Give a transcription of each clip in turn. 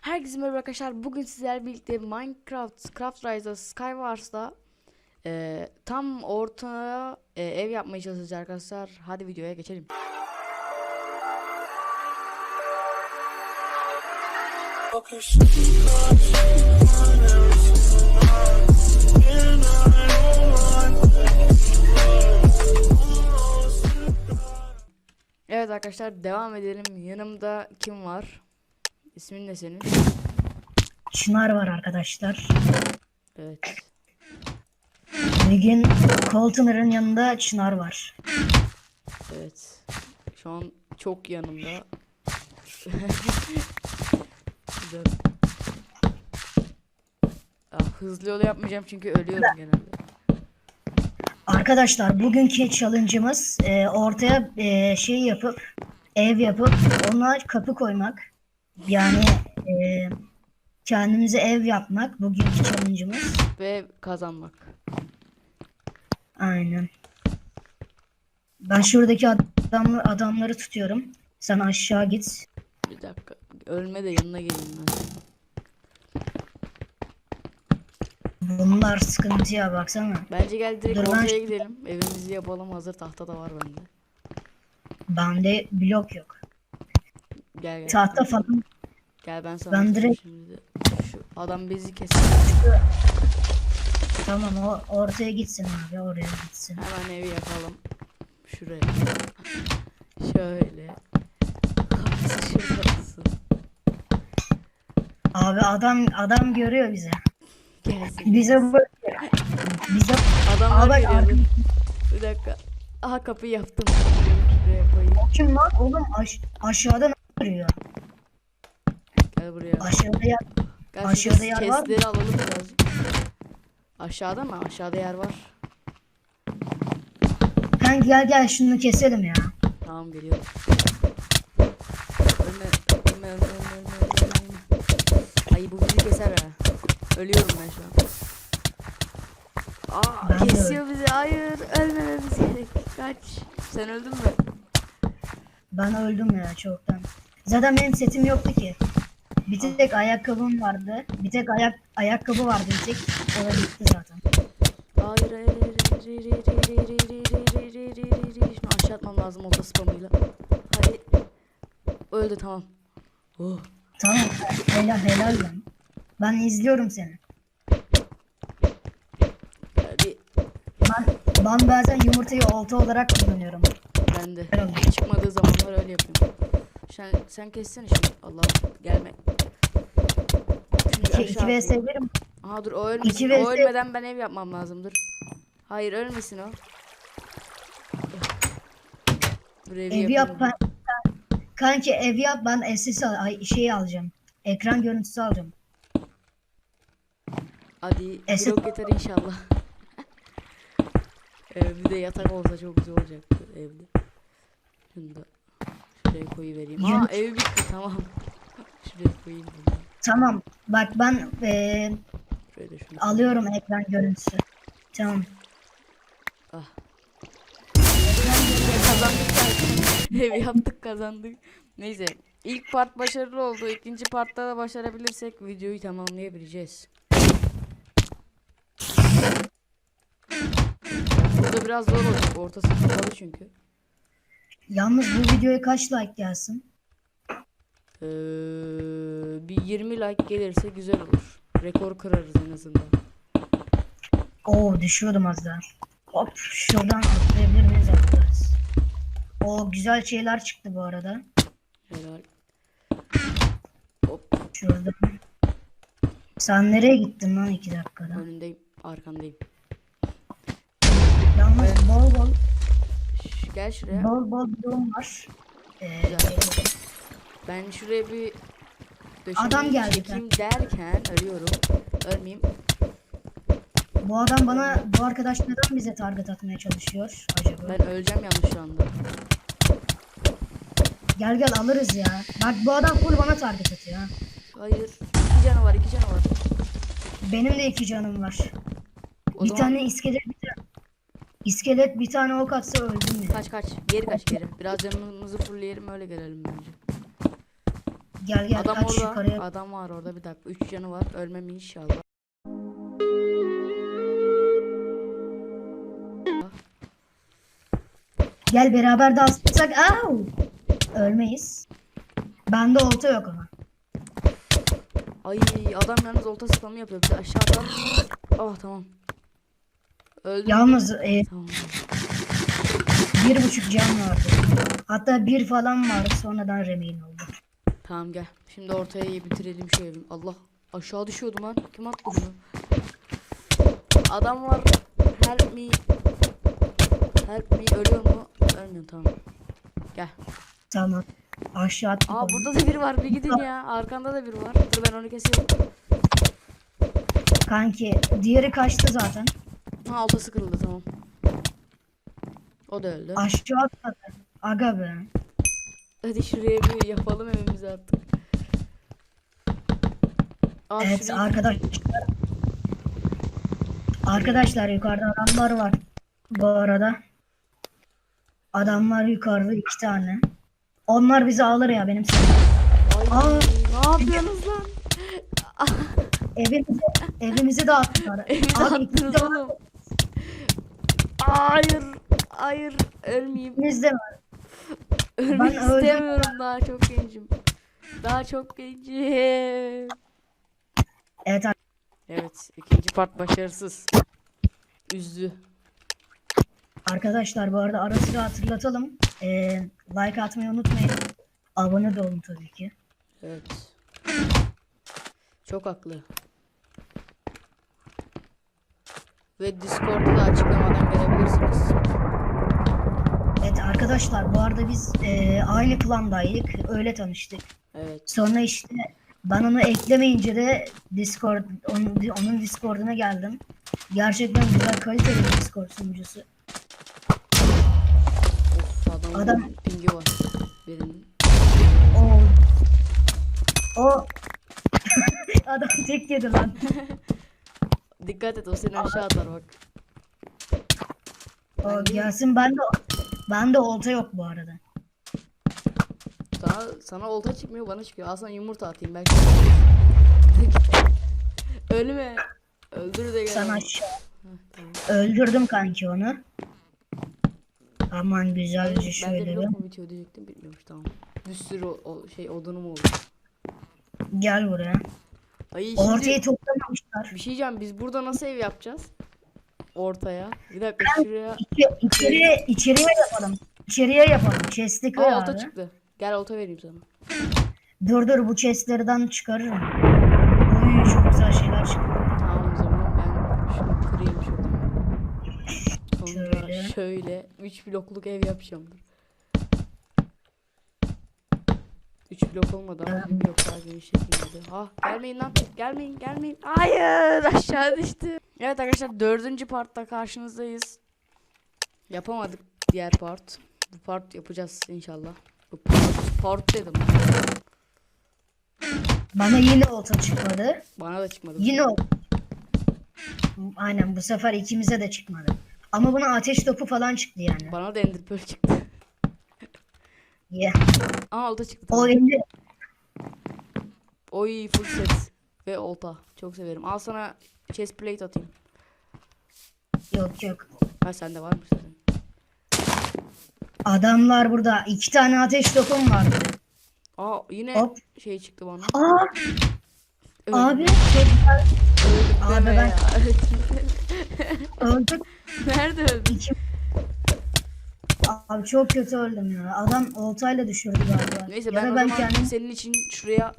Herkese merhaba arkadaşlar. Bugün sizlerle birlikte Minecraft, Craft Rise'da, Skywars'da e, tam ortaya e, ev yapmaya çalışacağız arkadaşlar. Hadi videoya geçelim. Evet arkadaşlar devam edelim. Yanımda kim var? İsmin ne senin? Çınar var arkadaşlar. Evet. Bugün Coltoner'ın yanında Çınar var. Evet. Şu an çok yanımda. Ah, hızlı yol yapmayacağım çünkü ölüyorum genelde. Arkadaşlar bugünkü challenge'ımız e, ortaya e, şey yapıp ev yapıp ona kapı koymak. Yani e, kendimize ev yapmak bugünkü challenge'ımız. Ve kazanmak. Aynen. Ben şuradaki adamlar, adamları tutuyorum. Sen aşağı git. Bir dakika. Ölme de yanına geleyim ben. Bunlar sıkıntıya baksana. Bence gel direkt Dur, ben ortaya gidelim. Evimizi yapalım. Hazır tahta da var bende. Bende blok yok. Gel gel. Tahta falan Gel ben sana Ben direkt- şimdi. Şu adam bezi kesin. tamam o ortaya gitsin abi oraya gitsin. Hemen evi yapalım. Şuraya. Şöyle. Kapısı şurası. Abi adam adam görüyor bize. Gelsin. Bize bakıyor. Bize Adamlar bak, geliyordu. Bir dakika. Aha kapıyı yaptım. Şuraya koyayım. kim lan oğlum aş aşağıda ne duruyor? Gel buraya. Aşağıda ya Gel aşağıda yer var mı? alalım biraz. Aşağıda mı? Aşağıda yer var. Sen gel gel şunu keselim ya. Tamam geliyorum. Ölme, ölme, ölme, ölme, ölme. Ay bu bizi keser ha. Ölüyorum ben şu an. Aa Ben kesiyor bizi. Hayır ölmememiz gerek. Kaç. Sen öldün mü? Ben öldüm ya çoktan. Zaten benim setim yoktu ki. Bir tek ayakkabım vardı. Bir tek ayak ayakkabı vardı bir tek. O da gitti zaten. Hayır hayır hayır hayır hayır hayır hayır hayır hayır hayır hayır hayır hayır hayır Şunu aşağı atmam lazım oto spamıyla. Hadi. Öldü tamam. Oh. Tamam. Helal helal lan. Ben izliyorum seni. Hadi. Ben, ben bazen yumurtayı olta olarak kullanıyorum. Ben de. Çıkmadığı zamanlar öyle yapıyorum. Sen, sen kessene şunu. Allah gelme. Şunu bir 2 aşağı 2 vs atayım. 1 mi? Aha dur o ölmesin. İki O vs- ölmeden ben ev yapmam lazım dur. Hayır ölmesin o. Dur evi, Evi yap ben. Kanki ev yap ben SS al, ay, şey alacağım. Ekran görüntüsü alacağım. Hadi Eset- blok yeter inşallah. Ee, bir de yatak olsa çok güzel olacaktı evde. Şunu da şuraya koyuvereyim. Yunus- ev bitti tamam. şuraya koyayım bunu. Tamam. Bak ben şunu. alıyorum ekran görüntüsü. Tamam. Ah. kazandık. Ev yaptık kazandık. Neyse. İlk part başarılı oldu. İkinci partta da başarabilirsek videoyu tamamlayabileceğiz. Burada biraz zor olacak. Ortası kapalı çünkü. Yalnız bu videoya kaç like gelsin? Ee, bir 20 like gelirse güzel olur. Rekor kırarız en azından. Oo düşüyordum az daha. Hop şuradan atlayabilir miyiz atlarız. O güzel şeyler çıktı bu arada. Helal. Hop Şurada. Sen nereye gittin lan iki dakikada? önündeyim. Arkandayım. Yalnız bol bol Şş, gel şuraya. bol bol bloğum var. Ee, Güzel. Ben şuraya bir döşemeyi Adam geldi çekeyim derken ölüyorum. Ölmeyeyim. bu adam bana bu arkadaş neden bize target atmaya çalışıyor acaba? Ben öleceğim yanlış şu anda. Gel gel alırız ya. Bak bu adam full bana target atıyor ha. Hayır. İki canı var, iki canı var. Benim de iki canım var. O bir zaman tane iskelet bir tane iskelet bir tane ok atsa öldüm ya. kaç kaç. Geri kaç geri. Biraz canımızı fullleyelim öyle gelelim bence. Gel gel Adam kaç orada. yukarıya. Adam var orada bir dakika. Üç canı var. Ölmem inşallah. Gel beraber dalsak. Au! Ölmeyiz. Bende olta yok ama. Ay adam yalnız olta spamı yapıyor. Bir aşağıdan. Oh tamam. Öldüm. Yalnız e, Tamam. bir buçuk can vardı. Hatta bir falan vardı sonradan remain oldu. Tamam gel. Şimdi ortaya iyi bitirelim şu evi. Allah aşağı düşüyordum lan. Kim attı bunu? Adam var. Help me. Help me. Ölüyor mu? Ölmüyor tamam. Gel. Tamam. Aşağı attık Aa burada da biri var. Bir gidin ya. Arkanda da biri var. Dur ben onu keseyim. Kanki diğeri kaçtı zaten. Ha oltası kırıldı tamam. O da öldü. Aşağı atladı. Aga be. Hadi şuraya bir yapalım evimizi artık. Aa, Evet şuraya- arkadaşlar. Arkadaşlar yukarıda adamlar var. Bu arada. Adamlar yukarıda iki tane. Onlar bizi alır ya benim Ay, Aa. ne yapıyorsunuz lan? evimizi, evimizi dağıttılar. Evi Abi dağıttınız oğlum. Hayır. Hayır. Ölmeyeyim. de var. Ölmek öldüm. istemiyorum. Daha çok gencim. Daha çok gencim. Evet Evet. ikinci part başarısız. Üzdü. arkadaşlar bu arada ara sıra hatırlatalım. Ee, like atmayı unutmayın. Abone de olun tabii ki. Evet. Çok haklı. Ve Discord'da da açıklamadan gelebilirsiniz. Arkadaşlar bu arada biz e, aynı klandaydık. Öyle tanıştık. Evet. Sonra işte ben onu eklemeyince de Discord onun, onun Discord'una geldim. Gerçekten güzel kaliteli bir Discord sunucusu. Of adamın Adam- pingi var. Birinin. O o adam tek yedi lan. Dikkat et o seni aşağı atar bak. O gelsin ben de ben de olta yok bu arada. Sana, sana olta çıkmıyor bana çıkıyor. Al sana yumurta atayım belki. Ölme. Öldür de gel. Sana aşağı öldürdüm kanki onu. Aman güzelce Bende şöyle bir. blok mu bitiyor diyecektim bitmiyormuş tamam. Bir sürü o, o şey odunum oldu. Gel buraya. Ay şimdi Ortayı toplamamışlar. bir şey diyeceğim biz burada nasıl ev yapacağız? Ortaya. Bir dakika şuraya. İçe, içeriye, içeriye yapalım. İçeriye yapalım. Chest'i koy Aa olta abi. çıktı. Gel olta vereyim sana. Dur dur bu chestlerden çıkarırım. Uy çok güzel şeyler çıktı. Tamam o zaman ben şunu kırayım şuradan. Sonra Şöyle. şöyle 3 blokluk ev yapacağım. 3 blok olmadı ama bir blok daha geniş şekilde. Ah gelmeyin lan. Gelmeyin gelmeyin. Hayır aşağı düştü. Evet arkadaşlar dördüncü partta karşınızdayız. Yapamadık diğer part. Bu part yapacağız inşallah. Bu part, part dedim. Bana yine olta çıkmadı. Bana da çıkmadı. Yine olta. Aynen bu sefer ikimize de çıkmadı. Ama buna ateş topu falan çıktı yani. Bana da ender pearl çıktı. Yeah. Aa olta çıktı. O indi. Oy full set ve olta. Çok severim. Al sana chest plate atayım. Yok yok. Ha sende varmış zaten. Adamlar burada. iki tane ateş topum vardı. Aa yine Hop. şey çıktı bana. Aa Öldüm. abi. Öldüm Abi deme ben- ya. Öldük. Nerede öldün? İki... Abi çok kötü öldüm ya. Adam oltayla düşürdü galiba. Neyse ya ben da o ben zaman kendim senin için şuraya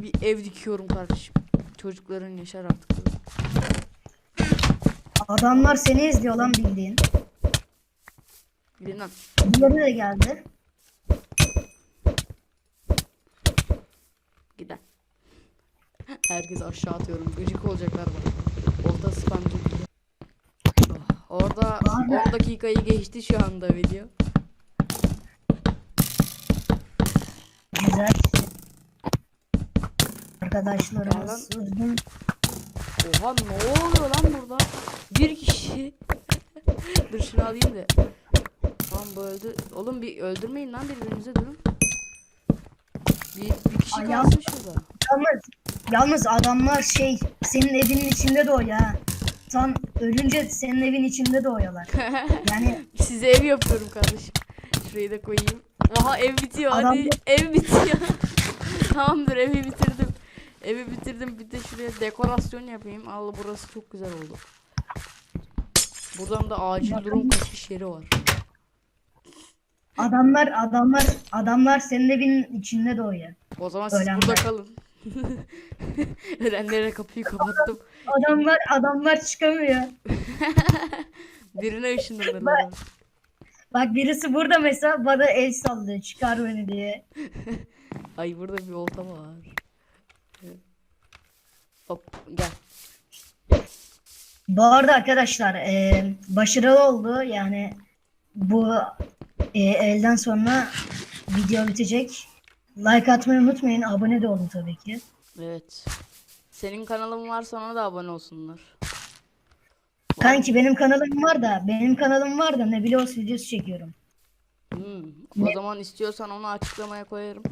bir ev dikiyorum kardeşim. Çocukların yaşar artık. Adamlar seni izliyor lan bildiğin. Lan. Diğeri de geldi. Giden. Herkes aşağı atıyorum. Gıcık olacaklar spamcı gibi. Oh, Orada 10 dakikayı geçti şu anda video. Güzel. Arkadaşlarımız uzun. Oha ne oluyor lan burada? Bir kişi. Dur şunu alayım da. Tamam bu öldü. Oğlum bir öldürmeyin lan birbirinize durun. Bir Bir, kişi Ay, kalsın şurada. Yalnız, yalnız adamlar şey senin evinin içinde doğuyor ha. Tam ölünce senin evin içinde doğuyorlar. Yani Size ev yapıyorum kardeşim. Şurayı da koyayım. Aha ev bitiyor hadi. Adam- Ev bitiyor. Tamamdır evi bitirdim. Evi bitirdim. Bir de şuraya dekorasyon yapayım. Allah burası çok güzel oldu. Buradan da acil durum kaçış yeri var. adamlar adamlar adamlar senin evinin içinde doğuyor. O zaman siz Ölenler. burada kalın. Ölenlere kapıyı kapattım. Adamlar adamlar çıkamıyor. Birine ışınlanırlar. Bak birisi burada mesela bana el sallıyor çıkar beni diye. Ay burada bir olta var. Hop gel. Bu arada arkadaşlar e, başarılı oldu yani bu e, elden sonra video bitecek. Like atmayı unutmayın abone de olun tabii ki. Evet. Senin kanalın varsa ona da abone olsunlar. Kanki benim kanalım var da benim kanalım var da ne biliyoruz videosu çekiyorum. Hmm. O zaman istiyorsan onu açıklamaya koyarım.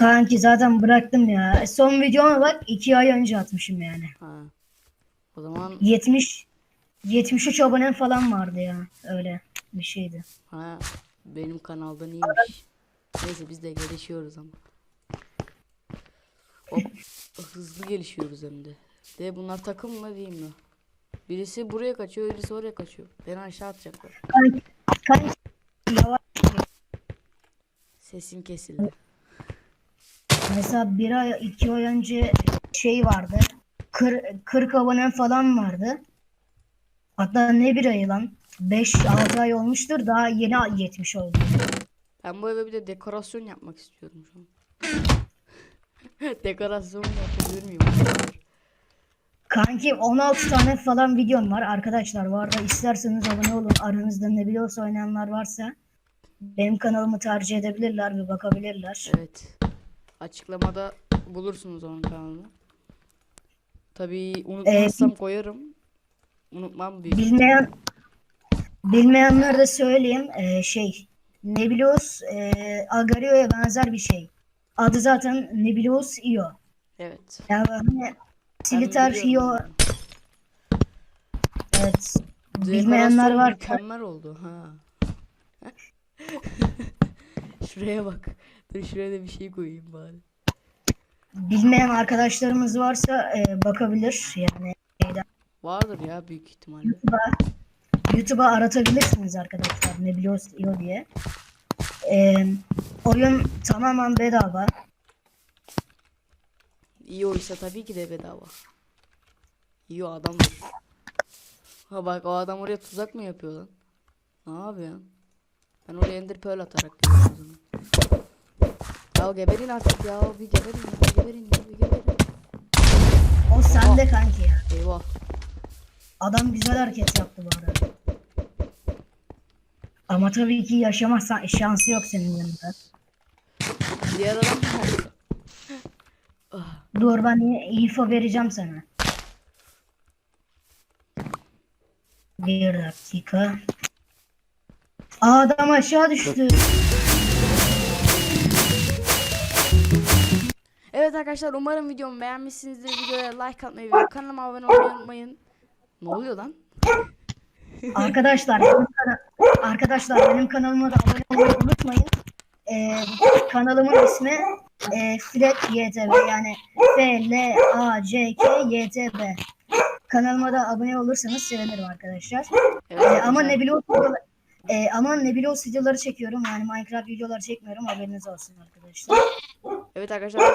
Kanki zaten bıraktım ya. Son videoma bak 2 ay önce atmışım yani. Ha. O zaman 70 73 abonem falan vardı ya. Öyle bir şeydi. ha benim kanalda neymiş? Neyse biz de gelişiyoruz ama. Hop, hızlı gelişiyoruz hem de. De bunlar takım mı diyeyim mi? Birisi buraya kaçıyor, birisi oraya kaçıyor. Beni aşağı atacaklar. Kanki, kanki yavaş. Sesim kesildi. Mesela bir ay iki ay önce şey vardı. Kır, 40 abonem falan vardı. Hatta ne bir ay lan? 5-6 ay olmuştur. Daha yeni 70 oldu. Ben bu eve bir de dekorasyon yapmak istiyorum şu an. dekorasyon yapabilir miyim? Kanki 16 tane falan videom var arkadaşlar. Bu arada isterseniz abone olun. Aranızda ne biliyorsa oynayanlar varsa benim kanalımı tercih edebilirler ve bakabilirler. Evet. Açıklamada bulursunuz onun kanalını. Tabii unutmazsam koyarım. Unutmam büyük. Bilmeyen bilmeyenlere de söyleyeyim. Ee, şey Nebilos e, Agario'ya benzer bir şey. Adı zaten Nebilos Io. Evet. Yani hani Sliter Io biliyorum. evet. Dekorasyon Bilmeyenler var. Mükemmel oldu ha. Şuraya bak. Dur şuraya da bir şey koyayım bari. Bilmeyen arkadaşlarımız varsa e, bakabilir. Yani şeyden, Vardır ya büyük ihtimalle. YouTube'a YouTube'a aratabilirsiniz arkadaşlar. Nebilos Io diye. E, oyun tamamen bedava. İyi oysa tabii ki de bedava. İyi o adamdır. Ha bak o adam oraya tuzak mı yapıyor lan? Ne yapıyorsun? Ben oraya ender pearl atarak gidiyorum o zaman. Ya geberin artık ya bir geberin ya bir geberin ya bir geberin. O sende kanki ya. Eyvah. Adam güzel hareket yaptı bu arada. Ama tabii ki yaşamazsan şansı yok senin yanında. Diğer adam? Ah, Dur ben info vereceğim sana. Bir dakika. Aa, adam aşağı düştü. Evet arkadaşlar umarım videomu beğenmişsinizdir. Videoya like atmayı ve kanalıma abone olmayı unutmayın. Ne oluyor lan? Arkadaşlar benim kana- arkadaşlar benim kanalıma da abone olmayı unutmayın. Ee, kanalımın ismi e, Flat YTB yani F L A C K YTB. Kanalıma da abone olursanız sevinirim arkadaşlar. Evet, Ee, ama arkadaşlar. Nebilos videoları, e, ama Nebilos videoları çekiyorum. Yani Minecraft videoları çekmiyorum. Haberiniz olsun arkadaşlar. Evet arkadaşlar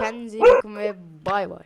kendinize iyi bakın ve bay bay.